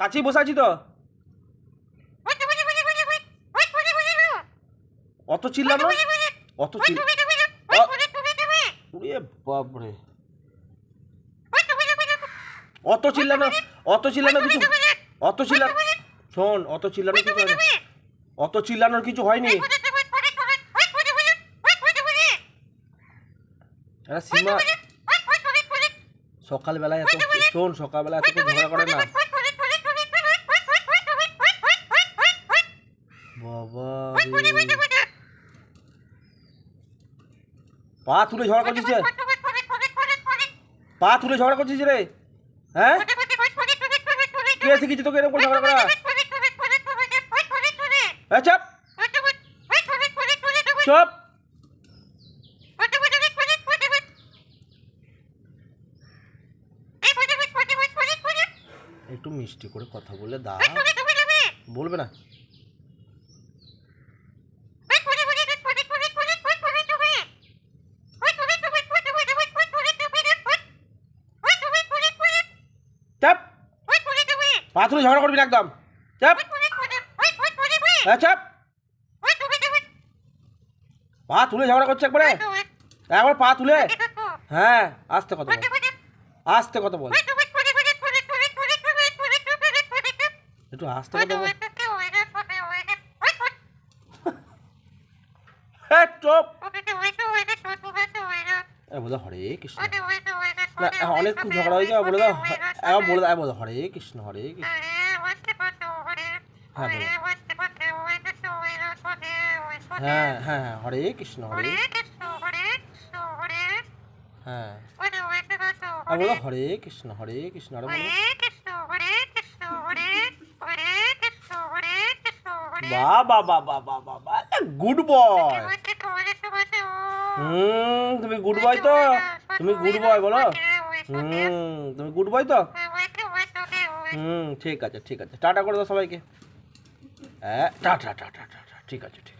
কাছেই বসে আছি তো। অত চিল্লানো? অত বাপরে। অত চিল্লানো অত চিল্লানো কিছু অত চিল্লানো শোন, অত চিল্লানো কিছু হয়নি। অত চিল্লানোর কিছু হয়নি। সীমা, সকালবেলায় এত শোন সকালবেলা এত ঝগড়া করে না বাবা রে। পা তুলে ঝগড়া করছিস? পা তুলে ঝগড়া করছিস রে? হ্যাঁ? কে শিখেছি তোকে এরকম ঝগড়া করা? হ্যাঁ চপ। একটু মিষ্টি করে কথা বলে দা বলবে না। পা তুলে ঝগড়া করবি একদম। চাপ। হ্যাঁ চাপ। পা তুলে ঝগড়া করছে একবারে। একবার পা তুলে। হ্যাঁ আস্তে কথা বল। আস্তে কথা বল। একটু আস্তে কথা বল। হ্যাঁ চুপ। হরে কৃষ্ণ। না অনেকক্ষণ ঝগড়া হয়ে যাবে বলে দাও একবার বলে দাও বলে হরে কৃষ্ণ হরে কৃষ্ণ হ্যাঁ হ্যাঁ হ্যাঁ হরে কৃষ্ণ হরে হ্যাঁ আর বলো হরে কৃষ্ণ হরে কৃষ্ণ আরে বলো বাহ বাহ বাহ বাহ বাহ বাহ বাহ গুড বয় হুম তুমি গুড বয় তো তুমি গুড বয় বলো হুম তুমি গুড বয় তো? হুম, ঠিক আছে ঠিক আছে। টাটা করে দাও সবাইকে। হ্যাঁ টাটা টাটা টাটা, ঠিক আছে ঠিক আছে।